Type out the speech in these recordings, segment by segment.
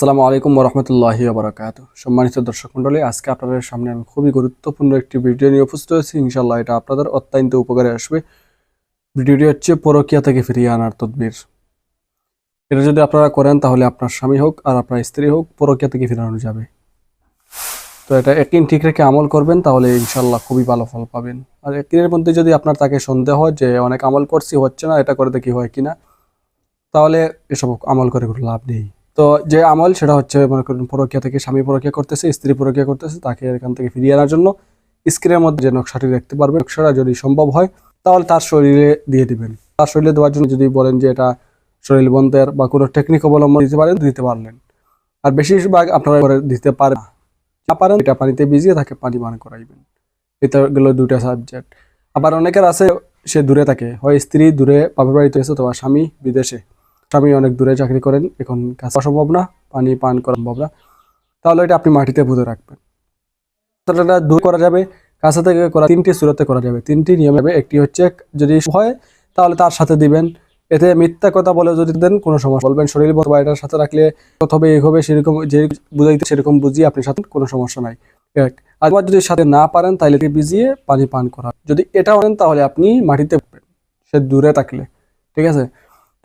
আসসালামু আলাইকুম রহমতুল্লাহি বারাকাত সম্মানিত দর্শক মণ্ডলী, আজকে আপনাদের সামনে আমি খুবই গুরুত্বপূর্ণ একটি ভিডিও নিয়ে উপস্থিত হয়েছি। ইনশাল্লাহ এটা আপনাদের অত্যন্ত উপকারে আসবে। ভিডিওটি হচ্ছে পরকিয়া থেকে ফিরিয়ে আনার তদবির। এটা যদি আপনারা করেন তাহলে আপনার স্বামী হোক আর আপনার স্ত্রী হোক পরকিয়া থেকে ফিরানো যাবে। তো এটা একদিন ঠিক রেখে আমল করবেন তাহলে ইনশাল্লাহ খুবই ভালো ফল পাবেন। আর একদিনের মধ্যে যদি আপনার তাকে সন্দেহ হয় যে অনেক আমল করছি, হচ্ছে না, এটা করে দেখি হয় কিনা, তাহলে এসব আমল করে কোনো লাভ নেই। তো যে আমল সেটা হচ্ছে মনে করুন পরকিয়া থেকে স্বামী পরকিয়া করতেছে, স্ত্রী পরকিয়া করতেছে, তাকে এখান থেকে ফিরিয়ে আনার জন্য স্ক্রিনের মধ্যে যে নকশাটি দেখতে পারবেন, নকশাটা যদি সম্ভব হয়, তাহলে তার শরীরে দিয়ে দিবেন। তার শরীরে দেওয়ার জন্য যদি বলেন যে এটা শরীর বন্ধের বা কোনো টেকনিক অবলম্বন দিতে পারেন, দিতে পারলেন। আর বেশিরভাগ আপনারা করে দিতে পারেন না। পারেন এটা পানিতে ভিজিয়ে তাকে পানি পান করাইবেন। এটা গেল দুইটা সাবজেক্ট আবার অনেকের আছে, সে দূরে থাকে। হয় স্ত্রী দূরে বাপের বাড়িতে এসে অথবা স্বামী বিদেশে। স্বামী অনেক দূরে চাকরি করেন, এখন কাজ সম্ভব না, পানি পান করা সম্ভব না। তাহলে এটা আপনি মাটিতে পুঁতে রাখবেন। তাহলে দূর করা যাবে, কাছে থেকে করা, তিনটি সুরতে করা যাবে। তিনটি নিয়ম হবে একটি হচ্ছে যদি হয়, তাহলে তার সাথে দিবেন। এতে মিথ্যা কথা বলে যদি দেন, কোনো সমস্যা বলবেন, শরীর বা এটার সাথে রাখলে হবে এই হবে সেরকম যে বুঝাইতে সেরকম বুঝিয়ে আপনি সাথে কোনো সমস্যা নাই। এক আবার যদি সাথে না পারেন, তাহলে ভিজিয়ে পানি পান করা। যদি এটা করেন, তাহলে আপনি মাটিতে সে দূরে থাকলে, ঠিক আছে?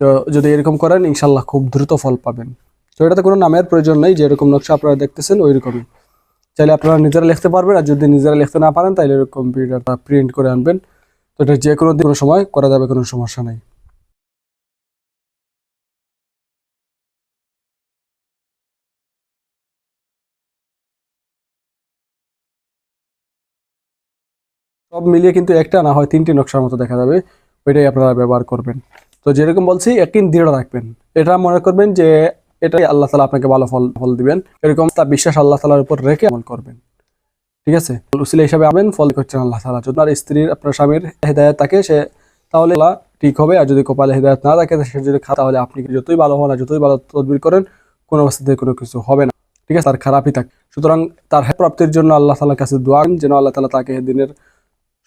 তো যদি এরকম করেন, ইনশাল্লাহ খুব দ্রুত ফল পাবেন। তো এটাতে কোনো নামের প্রয়োজন নেই, যেরকম নকশা আপনারা দেখতেছেন ওই রকমই চাইলে আপনারা নিজেরা লিখতে পারবেন, আর যদি নিজেরা লিখতে না পারেন তাহলে কম্পিউটারটা প্রিন্ট করে আনবেন। তো এটা যে কোনো কোনো সময় করা যাবে, কোনো সমস্যা নেই। সব মিলিয়ে কিন্তু একটা না হয় তিনটি নকশার মতো দেখা যাবে, ওইটাই আপনারা ব্যবহার করবেন। তো যেরকম বলছি একদিন দৃঢ় রাখবেন। এটা মনে করবেন যে এটাই আল্লাহ তালা আপনাকে ভালো ফল ফল দিবেন। এরকম তার বিশ্বাস আল্লাহ তালার উপর রেখে আমল করবেন। ঠিক আছে? উসিলা হিসাবে আমেন, ফল করছেন আল্লাহ তালা যদি আপনার স্ত্রীর, আপনার স্বামীর হেদায়ত থাকে, সে তাহলে ঠিক হবে। আর যদি কপালে হেদায়ত না থাকে, সে যদি খা তাহলে আপনি যতই ভালো হন আর যতই ভালো তদবির করেন, কোনো অবস্থাতে কোনো কিছু হবে না। ঠিক আছে? তার খারাপই থাকে। সুতরাং তার প্রাপ্তির জন্য আল্লাহ তালার কাছে দোয়া যেন আল্লাহ তালা তাকে দিনের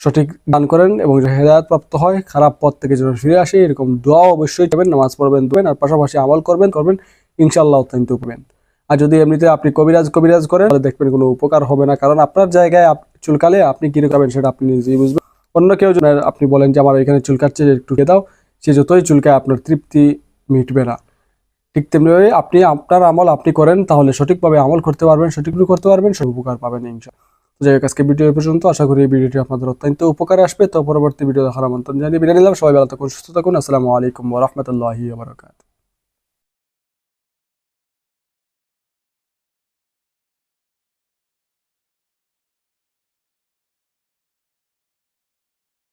সঠিক দান করেন এবং হেদায়ত প্রাপ্ত হয়, খারাপ পথ থেকে যেন ফিরে আসে, এরকম দোয়া অবশ্যই যাবেন নামাজ পড়বেন দেবেন আর পাশাপাশি আমল করবেন করবেন ইনশাল্লাহ অত্যন্ত পাবেন আর যদি এমনিতে আপনি কবিরাজ কবিরাজ করেন, তাহলে দেখবেন কোনো উপকার হবে না, কারণ আপনার জায়গায় চুলকালে আপনি কি করবেন সেটা আপনি নিজেই বুঝবেন। অন্য কেউ আপনি বলেন যে, আমার এখানে চুলকাচ্ছে, একটু দাও, সে যতই চুলকায়, আপনার তৃপ্তি মিটবে না। ঠিক তেমনিভাবে আপনি, আপনার আমল আপনি করেন, তাহলে সঠিকভাবে আমল করতে পারবেন সঠিকভাবে করতে পারবেন সব উপকার পাবেন ইনশাল্লাহ যাই হোক আজকে ভিডিও পর্যন্ত। আশা করি এই ভিডিওটি আপনাদের অত্যন্ত উপকারে আসবে। তো পরবর্তী ভিডিও দেখার আমন্ত্রণ জানিয়ে বিদায় নিলাম। সবাই ভালো থাকুন, সুস্থ থাকুন। আসসালামু আলাইকুম রহমতুল্লাহি বারকাত